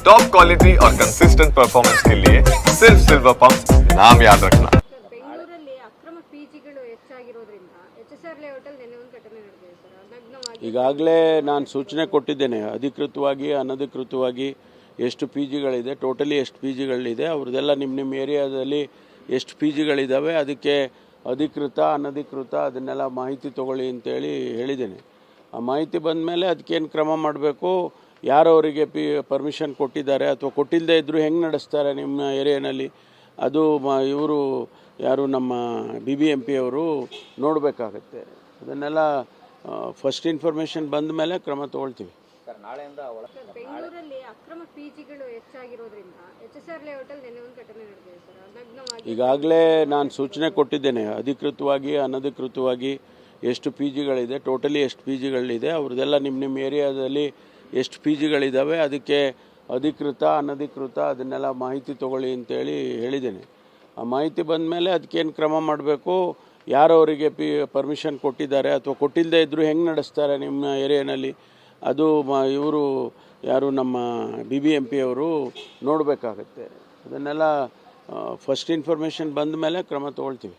Top quality और consistent performance के लिए सिर्फ सिल्वर पंप नाम याद रखना ಸರ್ ಬೆಂಗಳೂರಲ್ಲಿ ಅಕ್ರಮ ಪಿಜಿಗಳು ಹೆಚ್ಚಾಗಿರೋದ್ರಿಂದ ಎಚ್ ಎಸ್ ಆರ್ ಲೇಔಟಲ್ಲಿ ನಿನ್ನೆ ಒಂದು ಘಟನೆ ನಡೆದಿದೆ ಸರ್ ನಗ್ನವಾಗಿ ಈಗಾಗಲೇ ನಾನು ಸೂಚನೆ ಕೊಟ್ಟಿದ್ದೇನೆ ಅಧಿಕೃತವಾಗಿ ಅನಧಿಕೃತವಾಗಿ ಎಷ್ಟು ಪಿ ಜಿಗಳಿದೆ ಟೋಟಲಿ ಎಷ್ಟು ಪಿ ಜಿಗಳಿದೆ ಅವ್ರದ್ದೆಲ್ಲ ನಿಮ್ಮ ನಿಮ್ಮ ಏರಿಯಾದಲ್ಲಿ ಎಷ್ಟು ಪಿ ಜಿಗಳಿದ್ದಾವೆ ಅದಕ್ಕೆ ಅಧಿಕೃತ ಅನಧಿಕೃತ ಅದನ್ನೆಲ್ಲ ಮಾಹಿತಿ ತಗೊಳ್ಳಿ ಅಂತೇಳಿ ಹೇಳಿದ್ದೇನೆ ಆ ಮಾಹಿತಿ ಬಂದ ಮೇಲೆ ಅದಕ್ಕೇನು ಕ್ರಮ ಮಾಡಬೇಕು ಯಾರು ಅವರಿಗೆ ಪಿ ಪರ್ಮಿಷನ್ ಕೊಟ್ಟಿದ್ದಾರೆ ಅಥವಾ ಕೊಟ್ಟಿಲ್ಲದೆ ಇದ್ದರೂ ಹೆಂಗೆ ನಡೆಸ್ತಾರೆ ನಿಮ್ಮ ಏರಿಯಾನಲ್ಲಿ? ಅದು ಮ ಇವರು ಯಾರು ನಮ್ಮ ಬಿ ಬಿ ಎಂ ಪಿ ಅವರು ನೋಡಬೇಕಾಗತ್ತೆ. ಅದನ್ನೆಲ್ಲ ಫಸ್ಟ್ ಇನ್ಫಾರ್ಮೇಷನ್ ಬಂದ ಮೇಲೆ ಕ್ರಮ ತಗೊಳ್ತೀವಿ. ಸರ್ ಬೆಂಗಳೂರಲ್ಲಿ ಅಕ್ರಮ ಪಿಜಿಗಳು ಹೆಚ್ಚಾಗಿರೋದ್ರಿಂದ ಎಚ್ ಎಸ್ ಆರ್ ಲೇಔಟಲ್ಲಿ ಒಂದು ಘಟನೆ ನಡೆದಿದೆ ಸರ್. ನಗ್ನವಾಗಿ ಈಗಾಗಲೇ ನಾನು ಸೂಚನೆ ಕೊಟ್ಟಿದ್ದೇನೆ ಅಧಿಕೃತವಾಗಿ ಅನಧಿಕೃತವಾಗಿ ಎಷ್ಟು ಪಿ ಜಿಗಳಿದೆ ಟೋಟಲಿ ಎಷ್ಟು ಪಿ ಜಿಗಳಿದೆ ಅವ್ರದ್ದೆಲ್ಲ ನಿಮ್ಮ ನಿಮ್ಮ ಏರಿಯಾದಲ್ಲಿ ಎಷ್ಟು ಪಿ ಜಿಗಳಿದ್ದಾವೆ ಅದಕ್ಕೆ ಅಧಿಕೃತ, ಅನಧಿಕೃತ ಅದನ್ನೆಲ್ಲ ಮಾಹಿತಿ ತಗೊಳ್ಳಿ ಅಂತೇಳಿ ಹೇಳಿದ್ದೇನೆ. ಆ ಮಾಹಿತಿ ಬಂದ ಮೇಲೆ ಅದಕ್ಕೇನು ಕ್ರಮ ಮಾಡಬೇಕು? ಯಾರು ಅವರಿಗೆ ಪಿ, ಪರ್ಮಿಷನ್ ಕೊಟ್ಟಿದ್ದಾರೆ ಅಥವಾ ಕೊಟ್ಟಿಲ್ಲದೆ ಇದ್ದರೂ ಹೆಂಗೆ ನಡೆಸ್ತಾರೆ ನಿಮ್ಮ ಏರಿಯಾನಲ್ಲಿ? ಅದು ಮ, ಇವರು ಯಾರು ನಮ್ಮ ಬಿ ಬಿ ಎಂ ಪಿ ಅವರು ನೋಡಬೇಕಾಗತ್ತೆ. ಅದನ್ನೆಲ್ಲ ಫಸ್ಟ್ ಇನ್ಫಾರ್ಮೇಷನ್ ಬಂದ ಮೇಲೆ ಕ್ರಮ ತಗೊಳ್ತೀವಿ.